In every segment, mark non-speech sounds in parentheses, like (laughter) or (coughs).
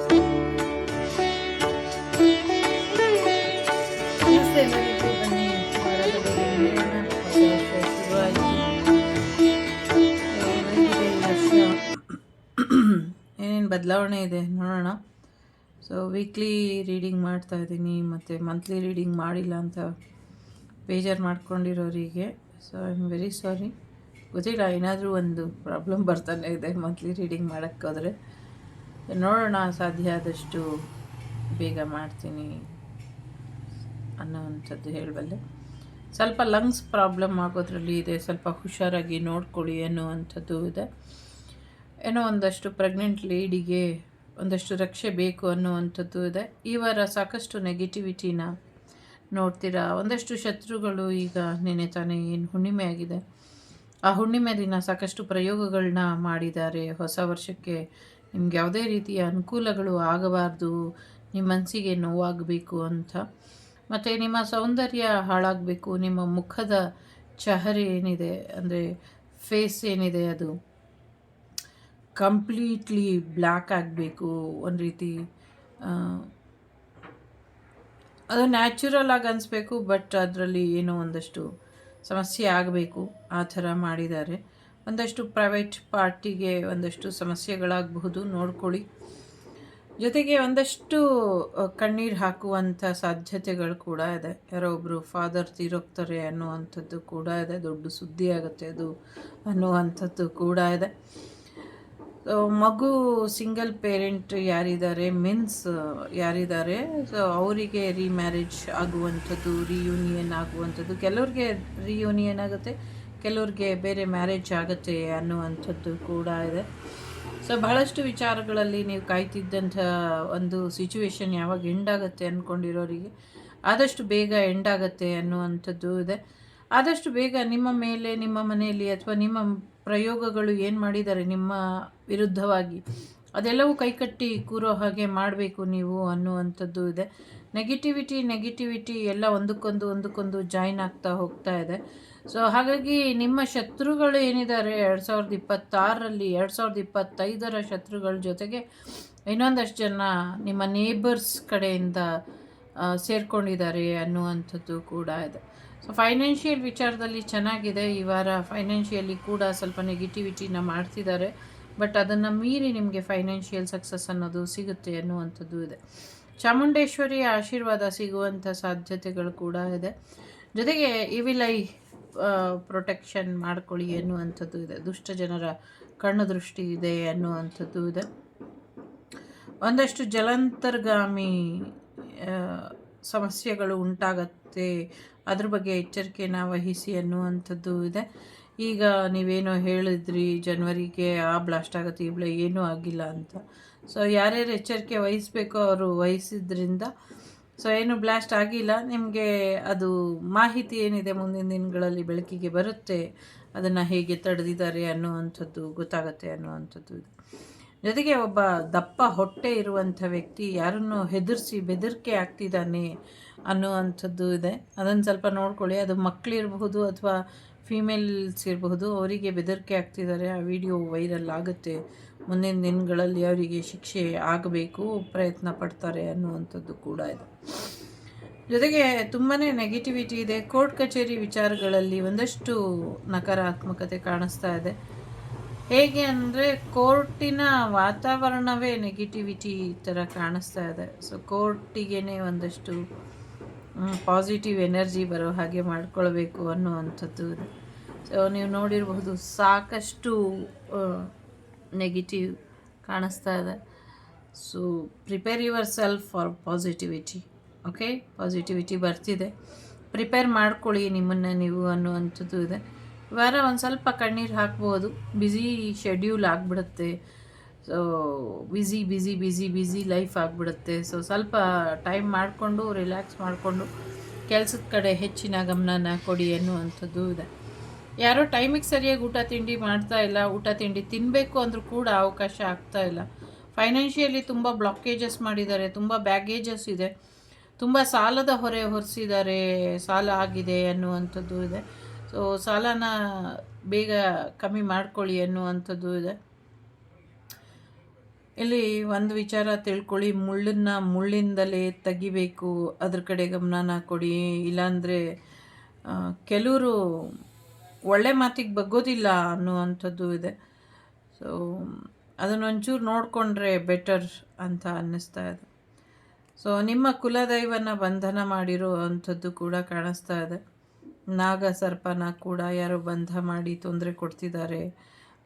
(coughs) ಏನೇನು ಬದಲಾವಣೆ ಇದೆ ನೋಡೋಣ. ಸೊ ವೀಕ್ಲಿ ರೀಡಿಂಗ್ ಮಾಡ್ತಾ ಇದ್ದೀನಿ, ಮತ್ತು ಮಂತ್ಲಿ ರೀಡಿಂಗ್ ಮಾಡಿಲ್ಲ ಅಂತ ಬೇಜಾರು ಮಾಡ್ಕೊಂಡಿರೋರಿಗೆ. So I am very sorry ಗೊತ್ತಿಲ್ಲ, ಏನಾದರೂ ಒಂದು ಪ್ರಾಬ್ಲಮ್ ಬರ್ತಾನೆ ಇದೆ ಮಂತ್ಲಿ ರೀಡಿಂಗ್ ಮಾಡೋಕ್ಕೋದ್ರೆ. ನೋಡೋಣ ಸಾಧ್ಯ ಆದಷ್ಟು ಬೇಗ ಮಾಡ್ತೀನಿ ಅನ್ನೋವಂಥದ್ದು ಹೇಳಬಲ್ಲೆ. ಸ್ವಲ್ಪ ಲಂಗ್ಸ್ ಪ್ರಾಬ್ಲಮ್ ಆಗೋದ್ರಲ್ಲಿ ಇದೆ, ಸ್ವಲ್ಪ ಹುಷಾರಾಗಿ ನೋಡ್ಕೊಳ್ಳಿ ಅನ್ನುವಂಥದ್ದು ಇದೆ. ಏನೋ ಒಂದಷ್ಟು ಪ್ರೆಗ್ನೆಂಟ್ ಲೇಡಿಗೆ ಒಂದಷ್ಟು ರಕ್ಷೆ ಬೇಕು ಅನ್ನುವಂಥದ್ದು ಇದೆ. ಈ ವಾರ ಸಾಕಷ್ಟು ನೆಗೆಟಿವಿಟಿನ ನೋಡ್ತೀರಾ? ಒಂದಷ್ಟು ಶತ್ರುಗಳು ಈಗ ನೆನೆ ತಾನೇ ಏನು ಹುಣ್ಣಿಮೆ ಆಗಿದೆ. ಆ ಹುಣ್ಣಿಮೆ ದಿನ ಸಾಕಷ್ಟು ಪ್ರಯೋಗಗಳನ್ನ ಮಾಡಿದ್ದಾರೆ. ಹೊಸ ವರ್ಷಕ್ಕೆ ನಿಮ್ಗೆ ಯಾವುದೇ ರೀತಿಯ ಅನುಕೂಲಗಳು ಆಗಬಾರ್ದು ನಿಮ್ಮ ಮನಸ್ಸಿಗೆ ನೋವಾಗಬೇಕು ಅಂತ. ಮತ್ತು ನಿಮ್ಮ ಸೌಂದರ್ಯ ಹಾಳಾಗಬೇಕು, ನಿಮ್ಮ ಮುಖದ ಚಹರೆ ಏನಿದೆ, ಅಂದರೆ ಫೇಸ್ ಏನಿದೆ ಅದು ಕಂಪ್ಲೀಟ್ಲಿ ಬ್ಲ್ಯಾಕ್ ಆಗಬೇಕು, ಒಂದು ರೀತಿ ಅದು ನ್ಯಾಚುರಲ್ ಆಗಿ ಅನಿಸ್ಬೇಕು ಬಟ್ ಅದರಲ್ಲಿ ಏನೋ ಒಂದಷ್ಟು ಸಮಸ್ಯೆ ಆಗಬೇಕು, ಆ ಥರ ಮಾಡಿದ್ದಾರೆ. ಒಂದಷ್ಟು ಪ್ರೈವೇಟ್ ಪಾರ್ಟಿಗೆ ಒಂದಷ್ಟು ಸಮಸ್ಯೆಗಳಾಗಬಹುದು, ನೋಡ್ಕೊಳ್ಳಿ. ಜೊತೆಗೆ ಒಂದಷ್ಟು ಕಣ್ಣೀರು ಹಾಕುವಂಥ ಸಾಧ್ಯತೆಗಳು ಕೂಡ ಇದೆ. ಯಾರೋ ಒಬ್ಬರು ಫಾದರ್ ತೀರೋಗ್ತಾರೆ ಅನ್ನುವಂಥದ್ದು ಕೂಡ ಇದೆ. ದೊಡ್ಡ ಸುದ್ದಿ ಆಗುತ್ತೆ ಅದು ಅನ್ನುವಂಥದ್ದು ಕೂಡ ಇದೆ. ಮಗು ಸಿಂಗಲ್ ಪೇರೆಂಟ್ ಯಾರಿದ್ದಾರೆ ಮೀನ್ಸ್ ಯಾರಿದ್ದಾರೆ, ಸೊ ಅವರಿಗೆ ರಿಮ್ಯಾರೇಜ್ ಆಗುವಂಥದ್ದು ರಿಯೂನಿಯನ್ ಆಗುವಂಥದ್ದು, ಕೆಲವ್ರಿಗೆ ರಿಯೂನಿಯನ್ ಆಗುತ್ತೆ. ಕೆಲವ್ರಿಗೆ ಬೇರೆ ಮ್ಯಾರೇಜ್ ಆಗುತ್ತೆ ಅನ್ನುವಂಥದ್ದು ಕೂಡ ಇದೆ. ಸೊ ಬಹಳಷ್ಟು ವಿಚಾರಗಳಲ್ಲಿ ನೀವು ಕಾಯ್ತಿದ್ದಂಥ ಒಂದು ಸಿಚುವೇಶನ್ ಯಾವಾಗ ಎಂಡ್ ಆಗುತ್ತೆ ಅಂದ್ಕೊಂಡಿರೋರಿಗೆ ಆದಷ್ಟು ಬೇಗ ಎಂಡ್ ಆಗುತ್ತೆ ಅನ್ನುವಂಥದ್ದು ಇದೆ. ಆದಷ್ಟು ಬೇಗ ನಿಮ್ಮ ಮೇಲೆ, ನಿಮ್ಮ ಮನೆಯಲ್ಲಿ ಅಥವಾ ನಿಮ್ಮ ಪ್ರಯೋಗಗಳು ಏನು ಮಾಡಿದ್ದಾರೆ ನಿಮ್ಮ ವಿರುದ್ಧವಾಗಿ, ಅದೆಲ್ಲವೂ ಕೈಕಟ್ಟಿ ಕೂರೋ ಹಾಗೆ ಮಾಡಬೇಕು ನೀವು ಅನ್ನುವಂಥದ್ದು ಇದೆ. ನೆಗೆಟಿವಿಟಿ ನೆಗೆಟಿವಿಟಿ ಎಲ್ಲ ಒಂದಕ್ಕೊಂದು ಒಂದಕ್ಕೊಂದು ಜಾಯಿನ್ ಆಗ್ತಾ ಹೋಗ್ತಾ ಇದೆ. ಸೊ ಹಾಗಾಗಿ ನಿಮ್ಮ ಶತ್ರುಗಳು ಏನಿದ್ದಾರೆ? ಎರಡು ಸಾವಿರದ ಇಪ್ಪತ್ತಾರರಲ್ಲಿ ಎರಡು ಸಾವಿರದ ಇಪ್ಪತ್ತೈದರ ಶತ್ರುಗಳ ಜೊತೆಗೆ ಇನ್ನೊಂದಷ್ಟು ಜನ ನಿಮ್ಮ ನೇಬರ್ಸ್ ಕಡೆಯಿಂದ ಸೇರ್ಕೊಂಡಿದ್ದಾರೆ ಅನ್ನುವಂಥದ್ದು ಕೂಡ ಇದೆ. ಸೊ ಫೈನಾನ್ಷಿಯಲ್ ವಿಚಾರದಲ್ಲಿ ಚೆನ್ನಾಗಿದೆ. ಈ ವಾರ ಫೈನಾನ್ಷಿಯಲಿ ಕೂಡ ಸ್ವಲ್ಪ ನೆಗೆಟಿವಿಟಿನ ಮಾಡ್ತಿದ್ದಾರೆ. ಬಟ್ ಅದನ್ನು ಮೀರಿ ನಿಮಗೆ ಫೈನಾನ್ಷಿಯಲ್ ಸಕ್ಸಸ್ ಅನ್ನೋದು ಸಿಗುತ್ತೆ ಅನ್ನುವಂಥದ್ದು ಇದೆ. ಚಾಮುಂಡೇಶ್ವರಿಯ ಆಶೀರ್ವಾದ ಸಿಗುವಂಥ ಸಾಧ್ಯತೆಗಳು ಕೂಡ ಇದೆ. ಜೊತೆಗೆ ಇವಿಲೈ ಪ್ರೊಟೆಕ್ಷನ್ ಮಾಡ್ಕೊಳ್ಳಿ ಅನ್ನುವಂಥದ್ದು ಇದೆ. ದುಷ್ಟ ಜನರ ಕಣ್ಣು ದೃಷ್ಟಿ ಇದೆ ಅನ್ನುವಂಥದ್ದು ಇದೆ. ಒಂದಷ್ಟು ಜಲಾಂತರ್ಗಾಮಿ ಸಮಸ್ಯೆಗಳು ಉಂಟಾಗತ್ತೆ. ಅದ್ರ ಬಗ್ಗೆ ಎಚ್ಚರಿಕೆನ ವಹಿಸಿ ಅನ್ನುವಂಥದ್ದು ಇದೆ. ಈಗ ನೀವೇನೋ ಹೇಳಿದ್ರಿ, ಜನವರಿಗೆ ಆ ಬ್ಲಾಸ್ಟ್ ಆಗುತ್ತೆ ಇವಳೆ ಏನೂ ಆಗಿಲ್ಲ ಅಂತ. ಸೊ ಯಾರ್ಯಾರು ಎಚ್ಚರಿಕೆ ವಹಿಸಬೇಕೋ ಅವರು ವಹಿಸಿದ್ರಿಂದ. ಸೊ ಏನು ಬ್ಲಾಸ್ಟ್ ಆಗಿಲ್ಲ. ನಿಮಗೆ ಅದು ಮಾಹಿತಿ ಏನಿದೆ ಮುಂದಿನ ದಿನಗಳಲ್ಲಿ ಬೆಳಕಿಗೆ ಬರುತ್ತೆ. ಅದನ್ನು ಹೇಗೆ ತಡೆದಿದ್ದಾರೆ ಅನ್ನುವಂಥದ್ದು, ಗೊತ್ತಾಗತ್ತೆ ಅನ್ನುವಂಥದ್ದು. ಇದೆ ಜೊತೆಗೆ ಒಬ್ಬ ದಪ್ಪ ಹೊಟ್ಟೆ ಇರುವಂಥ ವ್ಯಕ್ತಿ ಯಾರನ್ನು ಹೆದರಿಸಿ ಬೆದರಿಕೆ ಆಗ್ತಿದ್ದಾನೆ ಅನ್ನುವಂಥದ್ದು ಇದೆ. ಅದನ್ನು ಸ್ವಲ್ಪ ನೋಡ್ಕೊಳ್ಳಿ. ಅದು ಮಕ್ಕಳಿರಬಹುದು ಅಥವಾ ಫೀಮೇಲ್ಸ್ ಇರಬಹುದು, ಅವರಿಗೆ ಬೆದರಿಕೆ ಆಗ್ತಿದ್ದಾರೆ ಆ ವಿಡಿಯೋ ವೈರಲ್ ಆಗುತ್ತೆ. ಮುಂದಿನ ದಿನಗಳಲ್ಲಿ ಅವರಿಗೆ ಶಿಕ್ಷೆ ಆಗಬೇಕು, ಪ್ರಯತ್ನ ಪಡ್ತಾರೆ ಅನ್ನುವಂಥದ್ದು ಕೂಡ ಇದೆ. ಜೊತೆಗೆ ತುಂಬಾ ನೆಗೆಟಿವಿಟಿ ಇದೆ. ಕೋರ್ಟ್ ಕಚೇರಿ ವಿಚಾರಗಳಲ್ಲಿ ಒಂದಷ್ಟು ನಕಾರಾತ್ಮಕತೆ ಕಾಣಿಸ್ತಾ ಇದೆ. ಹೇಗೆ ಅಂದರೆ ಕೋರ್ಟಿನ ವಾತಾವರಣವೇ ನೆಗೆಟಿವಿಟಿ ಥರ ಕಾಣಿಸ್ತಾ ಇದೆ. ಸೊ ಕೋರ್ಟಿಗೇ ಒಂದಷ್ಟು ಪಾಸಿಟಿವ್ ಎನರ್ಜಿ ಬರೋ ಹಾಗೆ ಮಾಡ್ಕೊಳ್ಬೇಕು ಅನ್ನುವಂಥದ್ದು ಇದೆ ಸೊ ನೀವು ನೋಡಿರಬಹುದು, ಸಾಕಷ್ಟು ನೆಗೆಟಿವ್ ಕಾಣಿಸ್ತಾ ಇದೆ. So prepare yourself for positivity okay positivity ಬರ್ತಿದೆ. ಪ್ರಿಪೇರ್ ಮಾಡ್ಕೊಳ್ಳಿ ನಿಮ್ಮನ್ನು ನೀವು ಅನ್ನುವಂಥದ್ದು ಇದೆ. ವಾರ ಒಂದು ಸ್ವಲ್ಪ ಕಣ್ಣೀರು ಹಾಕ್ಬೋದು. ಬ್ಯುಸಿ ಶೆಡ್ಯೂಲ್ ಆಗಿಬಿಡುತ್ತೆ. So busy busy busy busy life ಆಗಿಬಿಡುತ್ತೆ. ಸೊ ಸ್ವಲ್ಪ ಟೈಮ್ ಮಾಡಿಕೊಂಡು ರಿಲ್ಯಾಕ್ಸ್ ಮಾಡಿಕೊಂಡು, ಕೆಲಸದ ಕಡೆ ಹೆಚ್ಚಿನ ಗಮನನ ಕೊಡಿ ಅನ್ನುವಂಥದ್ದು ಇದೆ. ಯಾರೋ ಟೈಮಿಗೆ ಸರಿಯಾಗಿ ಊಟ ತಿಂಡಿ ಮಾಡ್ತಾ ಇಲ್ಲ, ಊಟ ತಿಂಡಿ ತಿನ್ನಬೇಕು ಅಂದರೂ ಕೂಡ ಅವಕಾಶ ಆಗ್ತಾ ಇಲ್ಲ. ಫೈನಾನ್ಷಿಯಲಿ ತುಂಬ ಬ್ಲಾಕೇಜಸ್ ಮಾಡಿದ್ದಾರೆ, ತುಂಬ ಬ್ಯಾಗೇಜಸ್ ಇದೆ. ತುಂಬ ಸಾಲದ ಹೊರೆ ಹೊರಿಸಿದ್ದಾರೆ, ಸಾಲ ಆಗಿದೆ ಅನ್ನುವಂಥದ್ದು ಇದೆ. ಸೊ ಸಾಲನ ಬೇಗ ಕಮ್ಮಿ ಮಾಡ್ಕೊಳ್ಳಿ ಅನ್ನುವಂಥದ್ದು ಇದೆ. ಇಲ್ಲಿ ಒಂದು ವಿಚಾರ ತಿಳ್ಕೊಳ್ಳಿ. ಮುಳ್ಳನ್ನು ಮುಳ್ಳಿಂದಲೇ ತೆಗಿಬೇಕು. ಅದ್ರ ಕಡೆ ಗಮನನ ಕೊಡಿ. ಇಲ್ಲಾಂದರೆ ಕೆಲವರು ಒಳ್ಳೆ ಮಾತಿಗೆ ಬಗ್ಗೋದಿಲ್ಲ ಅನ್ನುವಂಥದ್ದು ಇದೆ. ಸೊ ಅದನ್ನೊಂಚೂರು ನೋಡಿಕೊಂಡ್ರೆ ಬೆಟರ್ ಅಂತ ಅನ್ನಿಸ್ತಾ ಇದೆ. ಸೊ ನಿಮ್ಮ ಕುಲದೈವನ ಬಂಧನ ಮಾಡಿರೋ ಅಂಥದ್ದು ಕೂಡ ಕಾಣಿಸ್ತಾ ಇದೆ. ನಾಗ ಸರ್ಪನ ಕೂಡ ಯಾರೋ ಬಂಧ ಮಾಡಿ ತೊಂದರೆ ಕೊಡ್ತಿದ್ದಾರೆ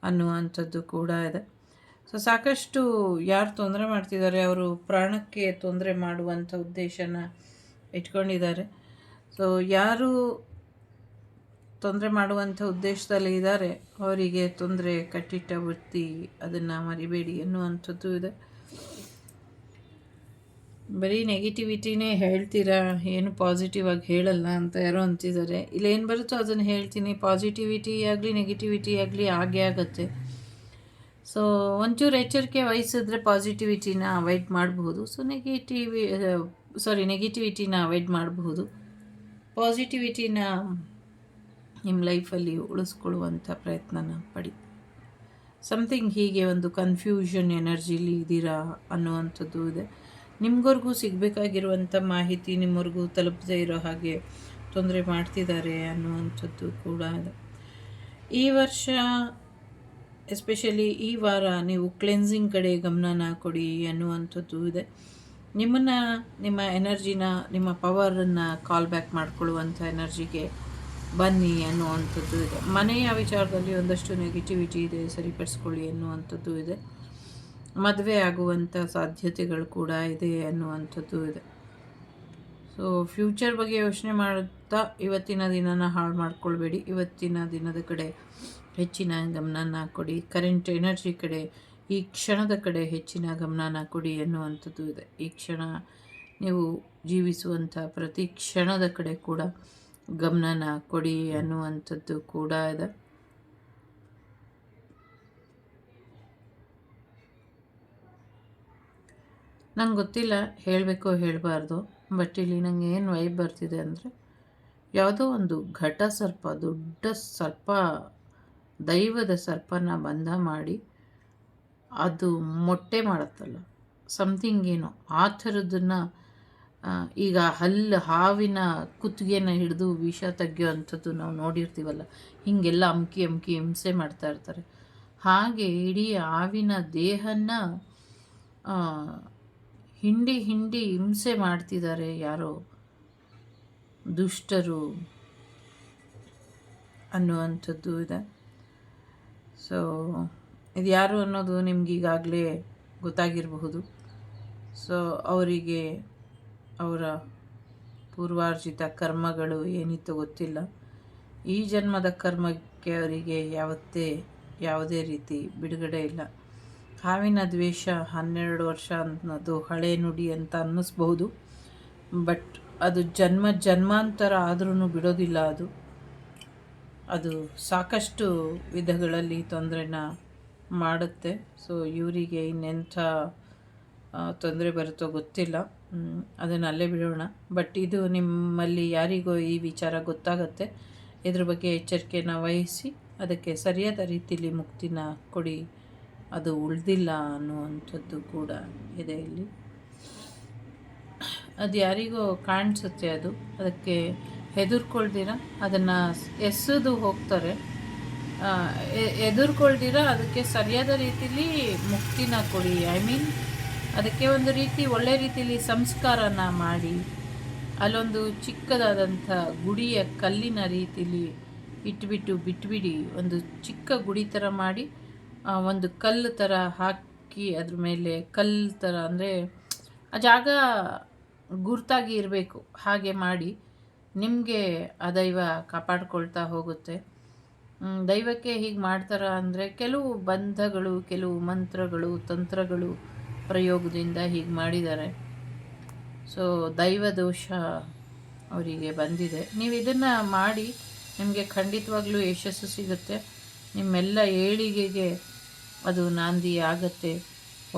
ಅನ್ನುವಂಥದ್ದು ಕೂಡ ಇದೆ. ಸೊ ಸಾಕಷ್ಟು ಯಾರು ತೊಂದರೆ ಮಾಡ್ತಿದ್ದಾರೆ, ಅವರು ಪ್ರಾಣಕ್ಕೆ ತೊಂದರೆ ಮಾಡುವಂಥ ಉದ್ದೇಶನ ಇಟ್ಕೊಂಡಿದ್ದಾರೆ. ಸೊ ಯಾರು ತೊಂದರೆ ಮಾಡುವಂಥ ಉದ್ದೇಶದಲ್ಲಿ ಇದ್ದಾರೆ, ಅವರಿಗೆ ತೊಂದರೆ ಕಟ್ಟಿಟ್ಟ ಬುತ್ತಿ ಅದನ್ನು ಮರಿಬೇಡಿ ಎನ್ನುವಂಥದ್ದು ಇದೆ. ಬರೀ ನೆಗೆಟಿವಿಟಿನೇ ಹೇಳ್ತೀರಾ, ಏನು ಪಾಸಿಟಿವ್ ಆಗಿ ಹೇಳಲ್ಲ ಅಂತ ಯಾರೋ ಅಂತಿದ್ದಾರೆ. ಇಲ್ಲೇನು ಬರುತ್ತೋ ಅದನ್ನು ಹೇಳ್ತೀನಿ, ಪಾಸಿಟಿವಿಟಿ ಆಗಲಿ ನೆಗೆಟಿವಿಟಿ ಆಗಲಿ ಆಗೇ ಆಗುತ್ತೆ. ಸೊ ಒಂಚೂರು ಎಚ್ಚರಿಕೆ ವಹಿಸಿದ್ರೆ ಪಾಸಿಟಿವಿಟಿನ ಅವಾಯ್ಡ್ ಮಾಡಬಹುದು. ಸೊ ನೆಗೆಟಿವಿ ಸಾರಿ ನೆಗೆಟಿವಿಟಿನ ಅವಾಯ್ಡ್ ಮಾಡಬಹುದು. ಪಾಸಿಟಿವಿಟಿನ ನಿಮ್ಮ ಲೈಫಲ್ಲಿ ಉಳಿಸ್ಕೊಳ್ಳುವಂಥ ಪ್ರಯತ್ನನ ಪಡಿ. ಸಮಥಿಂಗ್ ಹೀಗೆ ಒಂದು ಕನ್ಫ್ಯೂಷನ್ ಎನರ್ಜಿಲಿ ಇದ್ದೀರಾ ಅನ್ನುವಂಥದ್ದು ಇದೆ. ನಿಮ್ಗವ್ರಿಗೂ ಸಿಗಬೇಕಾಗಿರುವಂಥ ಮಾಹಿತಿ ನಿಮ್ಮವ್ರಿಗೂ ತಲುಪದೇ ಇರೋ ಹಾಗೆ ತೊಂದರೆ ಮಾಡ್ತಿದ್ದಾರೆ ಅನ್ನುವಂಥದ್ದು ಕೂಡ ಇದೆ. ಈ ವರ್ಷ ಎಸ್ಪೆಷಲಿ ಈ ವಾರ ನೀವು ಕ್ಲೆನ್ಸಿಂಗ್ ಕಡೆ ಗಮನನ ಕೊಡಿ ಅನ್ನುವಂಥದ್ದು ಇದೆ. ನಿಮ್ಮನ್ನು, ನಿಮ್ಮ ಎನರ್ಜಿನ ನಿಮ್ಮ ಪವರನ್ನು ಕಾಲ್ ಬ್ಯಾಕ್ ಮಾಡಿಕೊಳ್ಳುವಂಥ ಎನರ್ಜಿಗೆ ಬನ್ನಿ ಅನ್ನುವಂಥದ್ದು ಇದೆ. ಮನೆಯ ವಿಚಾರದಲ್ಲಿ ಒಂದಷ್ಟು ನೆಗೆಟಿವಿಟಿ ಇದೆ, ಸರಿಪಡಿಸ್ಕೊಳ್ಳಿ ಅನ್ನುವಂಥದ್ದು ಇದೆ. ಮದುವೆ ಆಗುವಂಥ ಸಾಧ್ಯತೆಗಳು ಕೂಡ ಇದೆ ಅನ್ನುವಂಥದ್ದು ಇದೆ. ಸೊ ಫ್ಯೂಚರ್ ಬಗ್ಗೆ ಯೋಚನೆ ಮಾಡುತ್ತಾ ಇವತ್ತಿನ ದಿನನ ಹಾಳು ಮಾಡ್ಕೊಳ್ಬೇಡಿ. ಇವತ್ತಿನ ದಿನದ ಕಡೆ ಹೆಚ್ಚಿನ ಗಮನನ ಕೊಡಿ. ಕರೆಂಟ್ ಎನರ್ಜಿ ಕಡೆ, ಈ ಕ್ಷಣದ ಕಡೆ ಹೆಚ್ಚಿನ ಗಮನನ ಕೊಡಿ ಎನ್ನುವಂಥದ್ದು ಇದೆ. ಈ ಕ್ಷಣ ನೀವು ಜೀವಿಸುವಂಥ ಪ್ರತಿ ಕ್ಷಣದ ಕಡೆ ಕೂಡ ಗಮನನ ಕೊಡಿ ಅನ್ನುವಂಥದ್ದು ಕೂಡ ಇದೆ. ನಂಗೆ ಗೊತ್ತಿಲ್ಲ ಹೇಳಬೇಕು ಹೇಳಬಾರ್ದು ಬಟ್ ಇಲ್ಲಿ ನನಗೆ ಏನು ವೈಬ್ ಬರ್ತಿದೆ ಅಂದರೆ, ಯಾವುದೋ ಒಂದು ಘಟ ಸರ್ಪ ದೊಡ್ಡ ಸರ್ಪ ದೈವದ ಸರ್ಪನ ಬಂಧ ಮಾಡಿ ಅದು ಮೊಟ್ಟೆ ಮಾಡುತ್ತಲ್ಲ ಸಮಥಿಂಗ್ ಏನೋ, ಆ ಥರದನ್ನು ಈಗ ಹಲ್ಲು, ಹಾವಿನ ಕುತ್ತಿಗೆನ ಹಿಡಿದು ವಿಷ ತೆಗೆಯುವಂಥದ್ದು ನಾವು ನೋಡಿರ್ತೀವಲ್ಲ, ಹೀಗೆಲ್ಲ ಅಮ್ಕಿ ಅಮ್ಕಿ ಹಿಂಸೆ ಮಾಡ್ತಾ ಇರ್ತಾರೆ. ಹಾಗೆ ಇಡೀ ಹಾವಿನ ದೇಹನ ಹಿಂಡಿ ಹಿಂಡಿ ಹಿಂಸೆ ಮಾಡ್ತಿದ್ದಾರೆ ಯಾರೋ ದುಷ್ಟರು ಅನ್ನುವಂಥದ್ದು ಇದೆ. ಸೊ ಇದು ಯಾರು ಅನ್ನೋದು ನಿಮ್ಗೀಗಾಗಲೇ ಗೊತ್ತಾಗಿರಬಹುದು. ಸೊ ಅವರಿಗೆ ಅವರ ಪೂರ್ವಾರ್ಜಿತ ಕರ್ಮಗಳು ಏನಿತ್ತು ಗೊತ್ತಿಲ್ಲ. ಈ ಜನ್ಮದ ಕರ್ಮಕ್ಕೆ ಅವರಿಗೆ ಯಾವತ್ತೇ, ಯಾವುದೇ ರೀತಿ ಬಿಡುಗಡೆ ಇಲ್ಲ. ಹಾವಿನ ದ್ವೇಷ ಹನ್ನೆರಡು ವರ್ಷ ಅನ್ನೋದು ಹಳೆ ನುಡಿ ಅಂತ ಅನ್ನಿಸ್ಬಹುದು. ಬಟ್ ಅದು ಜನ್ಮ ಜನ್ಮಾಂತರ ಆದ್ರೂ ಬಿಡೋದಿಲ್ಲ ಅದು. ಅದು ಸಾಕಷ್ಟು ವಿಧಗಳಲ್ಲಿ ತೊಂದರೆನ ಮಾಡುತ್ತೆ. ಸೊ ಇವರಿಗೆ ಇನ್ನೆಂಥ ತೊಂದರೆ ಬರುತ್ತೋ ಗೊತ್ತಿಲ್ಲ. ಅದನ್ನು ಅಲ್ಲೇ ಬಿಡೋಣ. ಬಟ್ ಇದು ನಿಮ್ಮಲ್ಲಿ ಯಾರಿಗೋ ಈ ವಿಚಾರ ಗೊತ್ತಾಗುತ್ತೆ. ಇದ್ರ ಬಗ್ಗೆ ಎಚ್ಚರಿಕೆನ ವಹಿಸಿ, ಅದಕ್ಕೆ ಸರಿಯಾದ ರೀತಿಯಲ್ಲಿ ಮುಕ್ತಿನ ಕೊಡಿ. ಅದು ಉಳಿದಿಲ್ಲ ಅನ್ನುವಂಥದ್ದು ಕೂಡ ಇದೆ ಇಲ್ಲಿ. ಅದು ಯಾರಿಗೋ ಕಾಣಿಸುತ್ತೆ ಅದು. ಅದಕ್ಕೆ ಹೆದರ್ಕೊಳ್ದಿರ, ಅದನ್ನು ಎಸೆದು ಹೋಗ್ತಾರೆ. ಎದುರ್ಕೊಳ್ದಿರ ಅದಕ್ಕೆ ಸರಿಯಾದ ರೀತಿಲಿ ಮುಕ್ತಿನ ಕೊಡಿ. ಐ ಮೀನ್ ಅದಕ್ಕೆ ಒಂದು ರೀತಿ, ಒಳ್ಳೆ ರೀತಿಲಿ ಸಂಸ್ಕಾರನ ಮಾಡಿ. ಅಲ್ಲೊಂದು ಚಿಕ್ಕದಾದಂಥ ಗುಡಿಯ ಕಲ್ಲಿನ ರೀತಿಲಿ ಇಟ್ಬಿಟ್ಟು ಬಿಟ್ಬಿಡಿ. ಒಂದು ಚಿಕ್ಕ ಗುಡಿ ಥರ ಮಾಡಿ ಒಂದು ಕಲ್ಲು ಥರ ಹಾಕಿ, ಅದ್ರ ಮೇಲೆ ಕಲ್ಲು ಥರ ಅಂದರೆ, ಆ ಜಾಗ ಗುರ್ತಾಗಿ ಇರಬೇಕು. ಹಾಗೆ ಮಾಡಿ. ನಿಮಗೆ ಆ ದೈವ ಕಾಪಾಡ್ಕೊಳ್ತಾ ಹೋಗುತ್ತೆ. ದೈವಕ್ಕೆ ಹೀಗೆ ಮಾಡ್ತಾರ ಅಂದರೆ ಕೆಲವು ಬಂಧಗಳು, ಕೆಲವು ಮಂತ್ರಗಳು, ತಂತ್ರಗಳು ಪ್ರಯೋಗದಿಂದ ಹೀಗೆ ಮಾಡಿದ್ದಾರೆ. ಸೊ ದೈವ ದೋಷ ಅವರಿಗೆ ಬಂದಿದೆ. ನೀವು ಇದನ್ನು ಮಾಡಿ ನಿಮಗೆ ಖಂಡಿತವಾಗ್ಲೂ ಯಶಸ್ಸು ಸಿಗುತ್ತೆ. ನಿಮ್ಮೆಲ್ಲ ಏಳಿಗೆಗೆ ಅದು ನಾಂದಿ ಆಗತ್ತೆ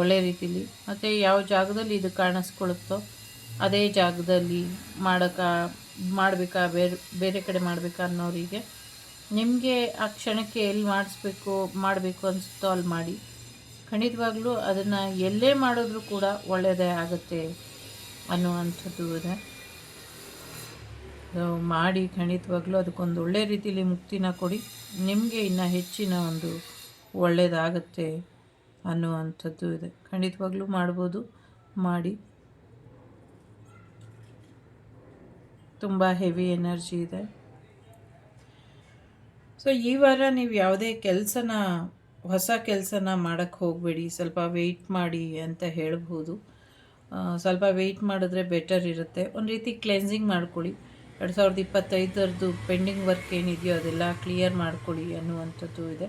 ಒಳ್ಳೆ ರೀತಿಲಿ. ಮತ್ತು ಯಾವ ಜಾಗದಲ್ಲಿ ಇದು ಕಾಣಿಸ್ಕೊಳುತ್ತೋ, ಅದೇ ಜಾಗದಲ್ಲಿ ಮಾಡೋಕ್ಕೆ ಮಾಡಬೇಕಾ, ಬೇರೆ ಬೇರೆ ಕಡೆ ಮಾಡಬೇಕಾ ಅನ್ನೋರಿಗೆ ನಿಮಗೆ ಆ ಕ್ಷಣಕ್ಕೆ ಎಲ್ಲಿ ಮಾಡಿಸ್ಬೇಕು, ಮಾಡಬೇಕು ಅನಿಸುತ್ತೋ ಅಲ್ಲಿ ಮಾಡಿ. ಖಂಡಿತವಾಗ್ಲೂ ಅದನ್ನು ಎಲ್ಲೇ ಮಾಡಿದ್ರೂ ಕೂಡ ಒಳ್ಳೆಯದೇ ಆಗುತ್ತೆ ಅನ್ನುವಂಥದ್ದು ಇದೆ. ಮಾಡಿ ಖಂಡಿತವಾಗ್ಲೂ ಅದಕ್ಕೊಂದು ಒಳ್ಳೆ ರೀತಿಯಲ್ಲಿ ಮುಕ್ತಿನ ಕೊಡಿ. ನಿಮಗೆ ಇನ್ನು ಹೆಚ್ಚಿನ ಒಂದು ಒಳ್ಳೆಯದಾಗತ್ತೆ ಅನ್ನುವಂಥದ್ದು ಇದೆ. ಖಂಡಿತವಾಗ್ಲೂ ಮಾಡ್ಬೋದು, ಮಾಡಿ. ತುಂಬ ಹೆವಿ ಎನರ್ಜಿ ಇದೆ. ಸೊ ಈ ವಾರ ನೀವು ಯಾವುದೇ ಕೆಲಸನ, ಹೊಸ ಕೆಲಸನ ಮಾಡೋಕ್ಕೆ ಹೋಗಬೇಡಿ. ಸ್ವಲ್ಪ ವೆಯ್ಟ್ ಮಾಡಿ ಅಂತ ಹೇಳ್ಬೋದು. ಸ್ವಲ್ಪ ವೆಯ್ಟ್ ಮಾಡಿದ್ರೆ ಬೆಟರ್ ಇರುತ್ತೆ. ಒಂದು ರೀತಿ ಕ್ಲೆನ್ಸಿಂಗ್ ಮಾಡ್ಕೊಳ್ಳಿ. ಎರಡು ಸಾವಿರದ ಇಪ್ಪತ್ತೈದರದ್ದು ಪೆಂಡಿಂಗ್ ವರ್ಕ್ ಏನಿದೆಯೋ ಅದೆಲ್ಲ ಕ್ಲಿಯರ್ ಮಾಡ್ಕೊಳ್ಳಿ ಅನ್ನುವಂಥದ್ದು ಇದೆ.